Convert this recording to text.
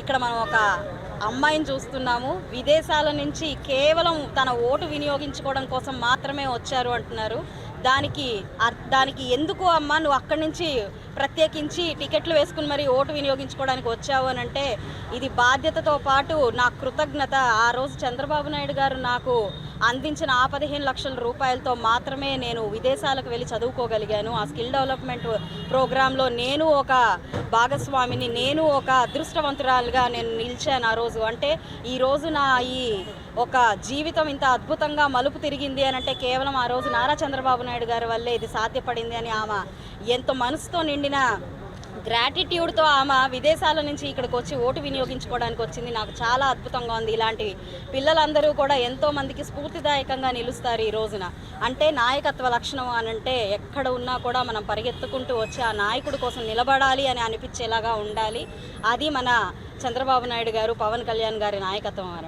ఇక్కడ మనం ఒక అమ్మాయిని చూస్తున్నాము. విదేశాల నుంచి కేవలం తన ఓటు వినియోగించుకోవడం కోసం మాత్రమే వచ్చారు అంటున్నారు. దానికి దానికి ఎందుకు అమ్మ? నువ్వు అక్కడి నుంచి ప్రత్యేకించి టికెట్లు వేసుకుని మరి ఓటు వినియోగించుకోవడానికి వచ్చావు అని అంటే ఇది బాధ్యతతో పాటు నా కృతజ్ఞత. ఆ రోజు చంద్రబాబు నాయుడు గారు నాకు అందించిన ఆ పదిహేను లక్షల రూపాయలతో మాత్రమే నేను విదేశాలకు వెళ్ళి చదువుకోగలిగాను. ఆ స్కిల్ డెవలప్మెంట్ ప్రోగ్రాంలో నేను ఒక భాగస్వామిని నేను ఒక అదృష్టవంతురాలుగా నేను నిలిచాను ఆ రోజు. అంటే ఈ రోజు నా ఈ ఒక జీవితం ఇంత అద్భుతంగా మలుపు తిరిగింది అని అంటే కేవలం ఆ రోజు నారా చంద్రబాబు నాయుడు గారి వల్లే ఇది సాధ్యపడింది అని ఆమె ఎంతో మనసుతో నిండిన గ్రాటిట్యూడ్తో ఆమె విదేశాల నుంచి ఇక్కడికి వచ్చి ఓటు వినియోగించుకోవడానికి వచ్చింది. నాకు చాలా అద్భుతంగా ఉంది. ఇలాంటి పిల్లలందరూ కూడా ఎంతో మందికి స్ఫూర్తిదాయకంగా నిలుస్తారు ఈ రోజున. అంటే నాయకత్వ లక్షణం అని అంటే ఎక్కడ ఉన్నా కూడా మనం పరిగెత్తుకుంటూ వచ్చి ఆ నాయకుడి కోసం నిలబడాలి అని అనిపించేలాగా ఉండాలి. అది మన చంద్రబాబు నాయుడు గారు పవన్ కళ్యాణ్ గారి నాయకత్వం అని